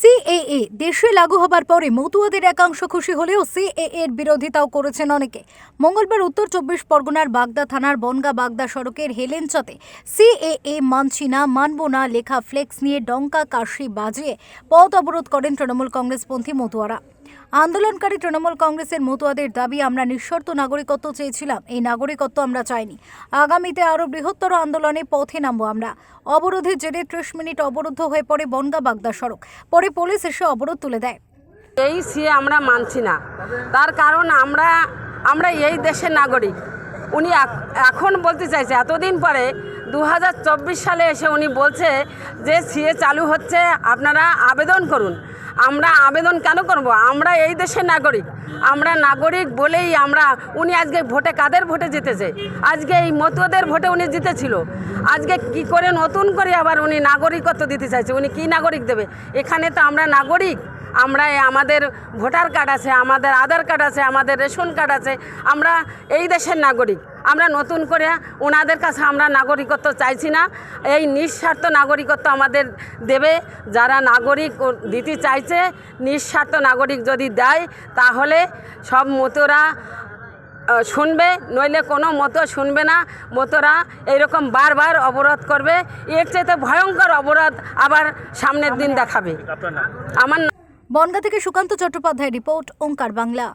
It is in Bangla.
সিএএ দেশে লাগু হবার পরে মতুয়াদের একাংশ খুশি হলেও সিএএ এর বিরোধিতাও করেছেন অনেকে। মঙ্গলবার উত্তর চব্বিশ পরগনার বাগদা থানার বনগা বাগদা সড়কের হেলেঞ্চাতে সিএএ মানছি না, মানব না লেখা ফ্লেক্স নিয়ে ডঙ্কা কাশি বাজিয়ে পথ অবরোধ করেন তৃণমূল কংগ্রেসপন্থী মতুয়ারা। আন্দোলনকারী তৃণমূল কংগ্রেসের মতুয়াদের দাবি, আমরা নিঃশর্ত নাগরিকত্ব চেয়েছিলাম, এই নাগরিকত্ব আমরা চাইনি। আগামীতে আরও বৃহত্তর আন্দোলনে পথে নামবো আমরা। অবরোধের জেরে ত্রিশ মিনিট অবরুদ্ধ হয়ে পড়ে বনগা বাগদা সড়ক। পরে পুলিশ এসে অবরোধ তুলে দেয়। এই সিএ আমরা মানছি না। তার কারণ আমরা আমরা এই দেশের নাগরিক। উনি এখন বলতে চাইছে, এতদিন পরে দু হাজার চব্বিশ সালে এসে উনি বলছে যে সিএ চালু হচ্ছে, আপনারা আবেদন করুন। আমরা আবেদন কেন করব? আমরা এই দেশের নাগরিক। আমরা নাগরিক বলেই আমরা, উনি আজকে ভোটে কাদের ভোটে জিতেছে? আজকে এই মতুয়াদের ভোটে উনি জিতেছিল। আজকে কি করে নতুন করে আবার উনি নাগরিকত্ব দিতে চাইছে? উনি কি নাগরিক দেবে? এখানে তো আমরা নাগরিক। আমরা আমাদের ভোটার কার্ড আছে আমাদের আধার কার্ড আছে আমাদের রেশন কার্ড আছে আমরা এই দেশের নাগরিক। আমরা নতুন করে ওনাদের কাছে আমরা নাগরিকত্ব চাইছি না। এই নিঃস্বার্থ নাগরিকত্ব আমাদের দেবে। যারা নাগরিক দিতে চাইছে নিঃস্বার্থ নাগরিক যদি দেয় তাহলে সব মতোরা শুনবে নইলে কোনো মতো শুনবে না। মতোরা এইরকম বারবার অবরোধ করবে। এর চাইতে ভয়ঙ্কর অবরোধ আবার সামনের দিন দেখাবে। আমার বনগা থেকে সুকান্ত চট্টোপাধ্যায় রিপোর্ট ওঙ্কার বাংলা।